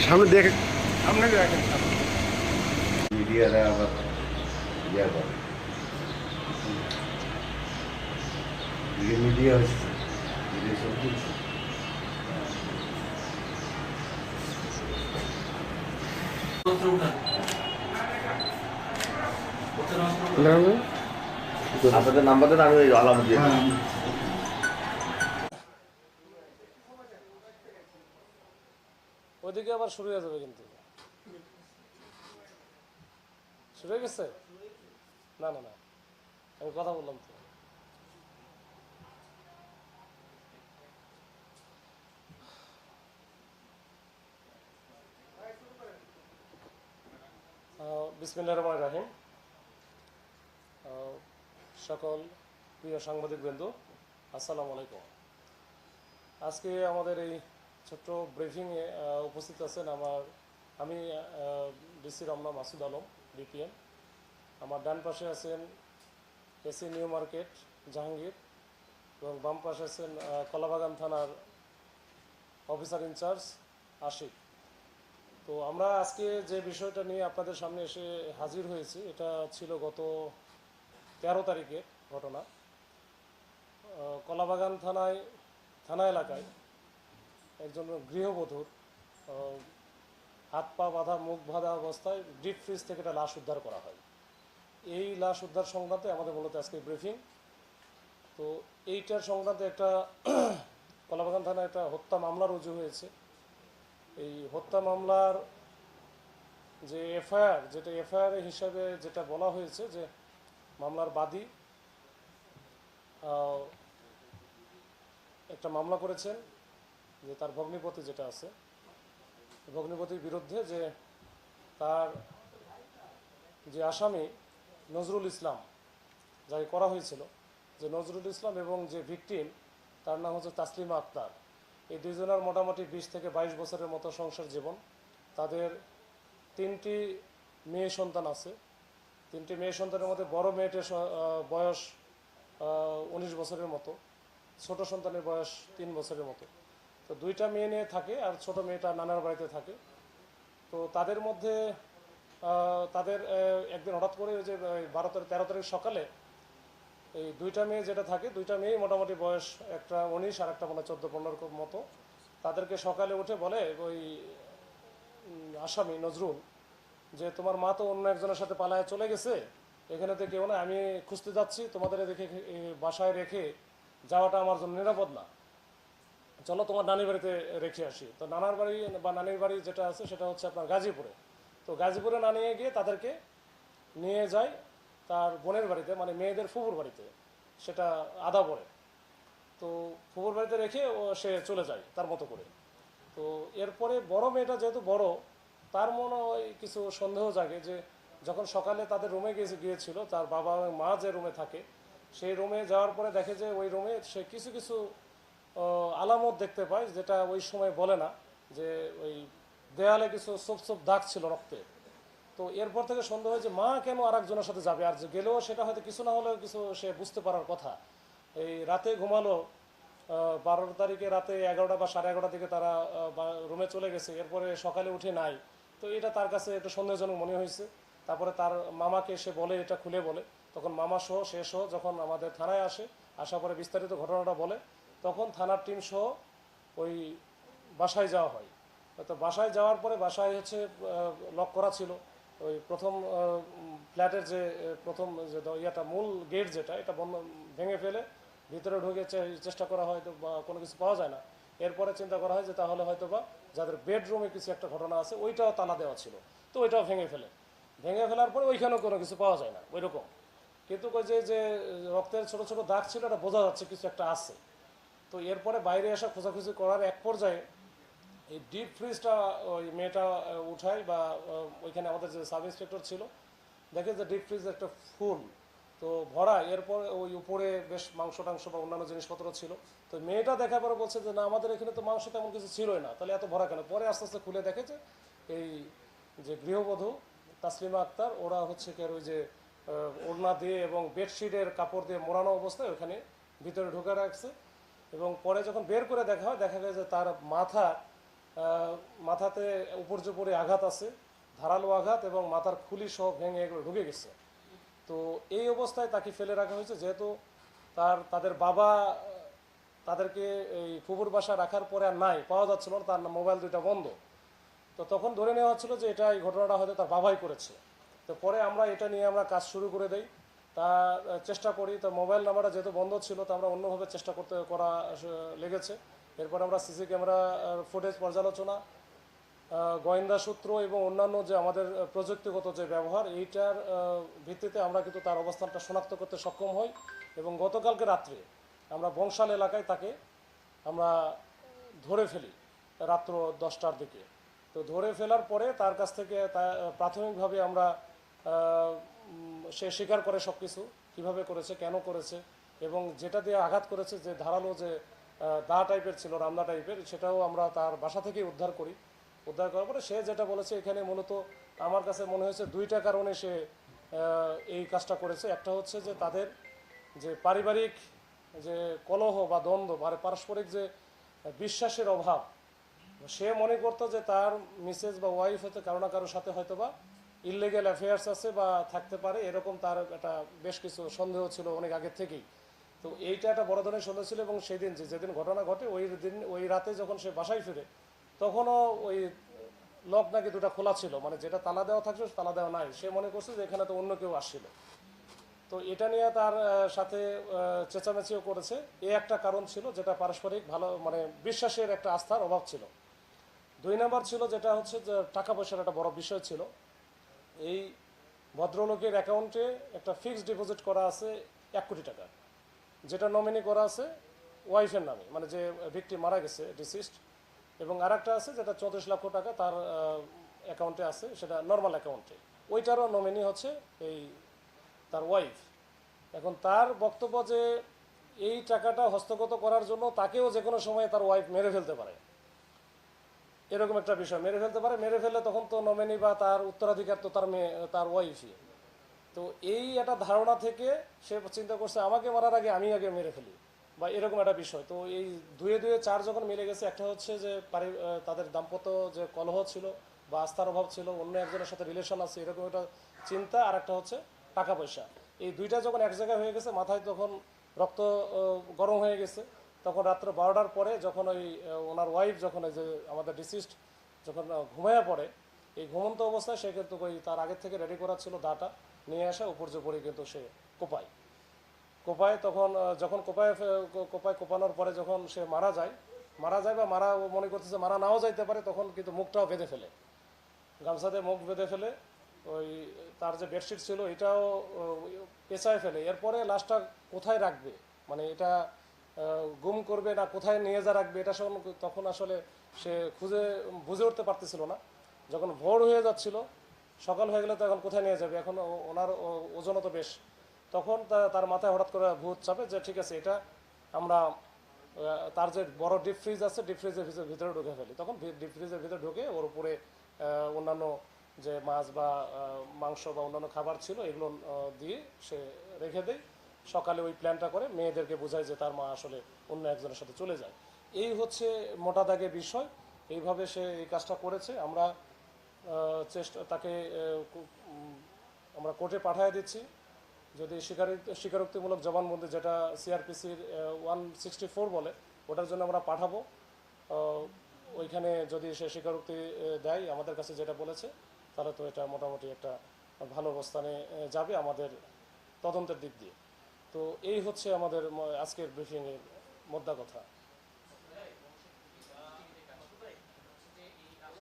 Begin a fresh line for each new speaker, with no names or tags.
সামনে দেখে
সামনে দেখেন
মিডিয়ারা আবার ইয়ে করে। মিডিয়া হচ্ছে মিডিয়া সব কিছু আপনাদের নাম্বার দেন আমি ওই আলাম দিয়ে দিই।
ওইদিকে আবার শুরু হয়ে যাবে কিন্তু। শুরু হয়ে গেছে? না না না। আমি কথা বললাম তো। বিসমিল্লা রহমান রাহিম। সকল প্রিয় সাংবাদিক বৃন্দ আসসালামু আলাইকুম। আজকে আমাদের এই ছোট্ট ব্রিফিংয়ে উপস্থিত আছেন আমার, আমি ডিসি রমনা মাসুদ আলম বিপিএম আমার ডান পাশে আছেন এসি নিউ মার্কেট, জাহাঙ্গীর, এবং বাম পাশে আছেন কলাবাগান থানার অফিসার ইনচার্জ আশিক। তো আমরা আজকে যে বিষয়টা নিয়ে আপনাদের সামনে এসে হাজির হয়েছি, এটা ছিল গত তেরো তারিখের ঘটনা। কলাবাগান থানায়, থানা এলাকায় একজন গৃহবধূর হাত পা বাঁধা, মুখ বাঁধা অবস্থায় ডিপ ফ্রিজ থেকে একটা লাশ উদ্ধার করা হয়। এই লাশ উদ্ধার সংক্রান্তে আমাদের মূলত আজকে ব্রিফিং। তো এইটার সংক্রান্তে একটা কলাবাগান থানায় একটা হত্যা মামলা রুজু হয়েছে। এই হত্যা মামলার যে এফআইআর, যেটা এফআইআর হিসাবে যেটা বলা হয়েছে যে মামলার বাদী একটা মামলা করেছেন। যে তার ভগ্নিপতি যেটা আছে, ভগ্নিপতির বিরুদ্ধে যে তার যে আসামি নজরুল ইসলাম, যাকে করা হয়েছিল, যে নজরুল ইসলাম এবং যে ভিকটিম, তার নাম হচ্ছে তাসলিমা আক্তার। এই দুজনের মোটামুটি বিশ থেকে বাইশ বছরের মতো সংসার জীবন। তাদের তিনটি মেয়ে সন্তান আছে। তিনটি মেয়ে সন্তানের মধ্যে বড় মেয়েটির বয়স উনিশ বছরের মতো। ছোট সন্তানের বয়স তিন বছরের মতো। তো দুইটা মেয়ে নিয়ে থাকে আর ছোট মেয়েটা নানার বাড়িতে থাকে। তো তাদের মধ্যে তাদের একদিন হঠাৎ করে ওই যে বারো তারিখ, তেরো তারিখ সকালে এই দুইটা মেয়ে যেটা থাকে, দুইটা মেয়ে মোটামুটি বয়স একটা উনিশ আর একটা মনে চোদ্দ, পনেরো মতো। তাদেরকে সকালে উঠে বলে ওই আসামি নজরুল যে, তোমার মা তো অন্য একজনের সাথে পালায় চলে গেছে, এখানে তো কেউ না আমি খুঁজতে যাচ্ছি, তোমাদের দেখে বাসায় রেখে যাওয়াটা আমার জন্য নিরাপদ না। চলো তোমার নানির বাড়িতে রেখে আসি। তো নানার বাড়ি বা নানির বাড়ি যেটা আছে সেটা হচ্ছে আপনার গাজীপুরে। তো গাজীপুরে না নিয়ে গিয়ে তাদেরকে নিয়ে যায় তার বোনের বাড়িতে মানে মেয়েদের ফুপুর বাড়িতে। সেটা আদা পড়ে তো ফুপুর বাড়িতে রেখে ও সে চলে যায় তার মতো করে। তো এরপরে বড় মেয়েটা যেহেতু বড়, তার মনে হয় কিছু সন্দেহ জাগে যে যখন সকালে তাদের রুমে গিয়ে গিয়েছিল, তার বাবা মা যে রুমে থাকে, সেই রুমে যাওয়ার পরে দেখে যে ওই রুমে সে কিছু কিছু আলামত দেখতে পাই, যেটা ওই সময় বলে না, যে ওই দেয়ালে কিছু সোপ সোপ দাগ ছিল রক্তে। তো এরপর থেকে সন্দেহ হয় যে মা কেন আর একজনের সাথে যাবে? আর যে গেলেও সেটা হয়তো কিছু না হলেও কিছু সে বুঝতে পারার কথা। এই রাতে ঘুমালো বারো তারিখে রাতে এগারোটা বা সাড়ে এগারোটার দিকে তারা রুমে চলে গেছে। এরপরে সকালে উঠে নাই। তো এটা তার কাছে একটু সন্দেহজনক মনে হয়েছে। তারপরে তার মামাকে সে বলে, এটা খুলে বলে। তখন মামা সহ, সে সহ যখন আমাদের থানায় আসে, আসার পরে বিস্তারিত ঘটনাটা বলে। তখন থানার টিম সহ ওই বাসায় যাওয়া হয়। তো বাসায় যাওয়ার পরে বাসায় হচ্ছে লক করা ছিল। ওই প্রথম ফ্ল্যাটের যে প্রথম যে ইয়াটা, মূল গেট যেটা, এটা বন্ধ, ভেঙে ফেলে ভিতরে ঢুকে চেষ্টা করা হয়তো বা কোনো কিছু পাওয়া যায় না। এরপরে চিন্তা করা হয় যে তাহলে হয়তো বা যাদের বেডরুমে কিছু একটা ঘটনা আছে, ওইটাও তালা দেওয়া ছিল। তো ওইটাও ভেঙে ফেলে। ভেঙে ফেলার পরে ওইখানেও কোনো কিছু পাওয়া যায় না, ওইরকম। কিন্তু ওই যে যে রক্তের ছোট ছোট দাগ ছিল, এটা বোঝা যাচ্ছে কিছু একটা আছে। তো এরপরে বাইরে আসা খোঁজাখুঁজি করার এক পর্যায়ে এই ডিপ ফ্রিজটা ওই মেয়েটা উঠায় বা ওইখানে আমাদের যে সাব ইন্সপেক্টর ছিল দেখে যে ডিপ ফ্রিজ একটা ফুল। তো ভরা, এরপর ওই উপরে বেশ মাংস টাংস বা অন্যান্য জিনিসপত্র ছিল। তো মেয়েটা দেখার পরে বলছে যে, না, আমাদের এখানে তো মাংস তেমন কিছু ছিলই না। তাহলে এত ভরা কেন? পরে আস্তে আস্তে খুলে দেখে যে, এই যে গৃহবধূ তাসলিমা আক্তার, ওরা হচ্ছে কি ওই যে ওড়না দিয়ে এবং বেডশিটের কাপড় দিয়ে মোড়ানো অবস্থায় ওখানে ভিতরে ঢুকে রাখছে। এবং পরে যখন বের করে দেখা হয়, দেখা যায় যে তার মাথা মাথাতে উপর্যুপরি আঘাত আছে, ধারালো আঘাত এবং মাথার খুলি সহ ভেঙে ঢুকে গেছে। তো এই অবস্থায় তাকে ফেলে রাখা হয়েছে, যেহেতু তার, তাদের বাবা, তাদেরকে এই ফুবুর বাসা রাখার পরে আর নাই, পাওয়া যাচ্ছিল না, তার মোবাইল দুইটা বন্ধ। তো তখন ধরে নেওয়া হচ্ছিল যে এটা এই ঘটনাটা হয়তো তার বাবাই করেছে। তো পরে আমরা এটা নিয়ে আমরা কাজ শুরু করে দেই। তা চেষ্টা করি। তো মোবাইল নাম্বারটা যেহেতু বন্ধ ছিল, তো আমরা অন্যভাবে চেষ্টা করতে, করা লেগেছে। এরপর আমরা সিসি ক্যামেরা ফুটেজ পর্যালোচনা গোয়েন্দা সূত্র এবং অন্যান্য যে আমাদের প্রযুক্তিগত যে ব্যবহার, এইটার ভিত্তিতে আমরা কিন্তু তার অবস্থানটা শনাক্ত করতে সক্ষম হই এবং গতকালকে রাত্রে আমরা বংশাল এলাকায় তাকে আমরা ধরে ফেলি, রাত্র দশটার দিকে। তো ধরে ফেলার পরে তার কাছ থেকে প্রাথমিকভাবে আমরা সে স্বীকার করে সব কিছু কীভাবে করেছে, কেন করেছে, এবং যেটা দিয়ে আঘাত করেছে, যে ধারালো যে দা টাইপের ছিল, রামদা টাইপের, সেটাও আমরা তার বাসা থেকেই উদ্ধার করি। উদ্ধার করার পরে সে যেটা বলেছে, এখানে মূলত আমার কাছে মনে হয়েছে দুইটা কারণে সে এই কাজটা করেছে। একটা হচ্ছে যে তাদের যে পারিবারিক যে কলহ বা দ্বন্দ্ব বা পারস্পরিক যে বিশ্বাসের অভাব, সে মনে করতো যে তার মিসেস বা ওয়াইফ হয়তো কারও না কারোর সাথে হয়তো বা ইলিগেল অ্যাফেয়ার্স আছে বা থাকতে পারে, এরকম তার একটা বেশ কিছু সন্দেহ ছিল অনেক আগের থেকেই। তো এইটা একটা বড় ধরনের সন্দেহ ছিল এবং সেদিন যে যেদিন ঘটনা ঘটে, ওই দিন, ওই রাতে যখন সে বাসায় ফিরে, তখনও ওই লক নাকি দুটো খোলা ছিল। মানে যেটা তালা দেওয়া থাকছে তালা দেওয়া নাই। সে মনে করছে যে এখানে তো অন্য কেউ আসছিল। তো এটা নিয়ে তার সাথে চেঁচামেচিও করেছে। এ একটা কারণ ছিল যেটা পারস্পরিক ভালো মানে বিশ্বাসের একটা আস্থার অভাব ছিল। দুই নম্বর ছিল যেটা হচ্ছে যে টাকা পয়সার একটা বড় বিষয় ছিল। এই ভদ্রলোকের অ্যাকাউন্টে একটা ফিক্সড ডিপোজিট করা আছে এক কোটি টাকা, যেটা নমিনি করা আছে ওয়াইফের নামে মানে যে ভিক্টি মারা গেছে ডিসিস্ট এবং আরেকটা আছে যেটা চৌত্রিশ লক্ষ টাকা তার অ্যাকাউন্টে আছে, সেটা নর্মাল অ্যাকাউন্টে ওইটারও নমিনি হচ্ছে এই তার ওয়াইফ এখন তার বক্তব্য যে এই টাকাটা হস্তগত করার জন্য তাকেও যে কোনো সময় তার ওয়াইফ মেরে ফেলতে পারে। এরকম একটা বিষয়। মেরে ফেলতে পারে, মেরে ফেললে তখন তো নমিনি বা তার উত্তরাধিকার তো তার মেয়ে, তার ওয়াইফই তো এই একটা ধারণা থেকে সে চিন্তা করছে, আমাকে মারার আগে আমি আগে মেরে ফেলি। বা এরকম একটা বিষয়। তো এই দুয়ে দুয়ে চার যখন মিলে গেছে, একটা হচ্ছে যে পারি তাদের দাম্পত্য যে কলহ ছিল বা আস্থার অভাব ছিল, অন্য একজনের সাথে রিলেশন আছে, এরকম একটা চিন্তা, আর একটা হচ্ছে টাকা পয়সা। এই দুইটা যখন এক জায়গায় হয়ে গেছে, মাথায় তখন রক্ত গরম হয়ে গেছে। তখন রাত্র বারোটার পরে যখন ওই ওনার ওয়াইফ যখন ওই যে আমাদের ডিসিস্ট যখন ঘুমাইয়া পড়ে, এই ঘুমন্ত অবস্থায় সে কিন্তু ওই তার আগের থেকে রেডি করা ছিল দাটা নিয়ে আসা, উপর পরে কিন্তু সে কোপায়। কোপায় তখন যখন কোপায় কোপায় কোপানোর পরে যখন সে মারা যায় মারা যায় বা মারা মনে করতেছে মারা নাও যাইতে পারে, তখন কিন্তু মুখটাও বেঁধে ফেলে। গামছাতে মুখ বেঁধে ফেলে, ওই তার যে বেডশিট ছিল, এটাও পেঁচায় ফেলে। এরপরে লাশটা কোথায় রাখবে? মানে এটা গুম করবে না, কোথায় নিয়ে যা রাখবে, এটা তখন আসলে সে খুঁজে, বুঝে উঠতে পারতেছিল না। যখন ভোর হয়ে যাচ্ছিল, সকাল হয়ে গেলে তো এখন কোথায় নিয়ে যাবে? এখন ওনার ওজনও তো বেশ। তখন তার মাথায় হঠাৎ করে ভূত চাপে যে, ঠিক আছে, এটা আমরা তার যে বড় ডিপ ফ্রিজ আছে, ডিপ ফ্রিজের ভিতরে ঢুকে ফেলি। তখন ডিপ ফ্রিজের ভিতরে ঢুকে ওর উপরে অন্যান্য যে মাছ বা মাংস বা অন্যান্য খাবার ছিল, এগুলো দিয়ে সে রেখে দেয়। সকালে ওই প্ল্যানটা করে মেয়েদেরকে বোঝায় যে তার মা আসলে অন্য একজনের সাথে চলে যায়। এই হচ্ছে মোটা দাগে বিষয়। এইভাবে সে এই কাজটা করেছে। আমরা চেষ্টা, তাকে আমরা কোর্টে পাঠিয়ে দিচ্ছি। যদি স্বীকারিত স্বীকারোক্তিমূলক জবানবন্দি যেটা সিআরপিসির ওয়ান সিক্সটি ফোর বলে, ওটার জন্য আমরা পাঠাবো। ওইখানে যদি সে স্বীকারোক্তি দেয়, আমাদের কাছে যেটা বলেছে, তাহলে তো এটা মোটামুটি একটা ভালো অবস্থানে যাবে আমাদের তদন্তের দিক দিয়ে। তো এই হচ্ছে আমাদের আজকের ব্রিফিংয়ের মোদ্দা কথা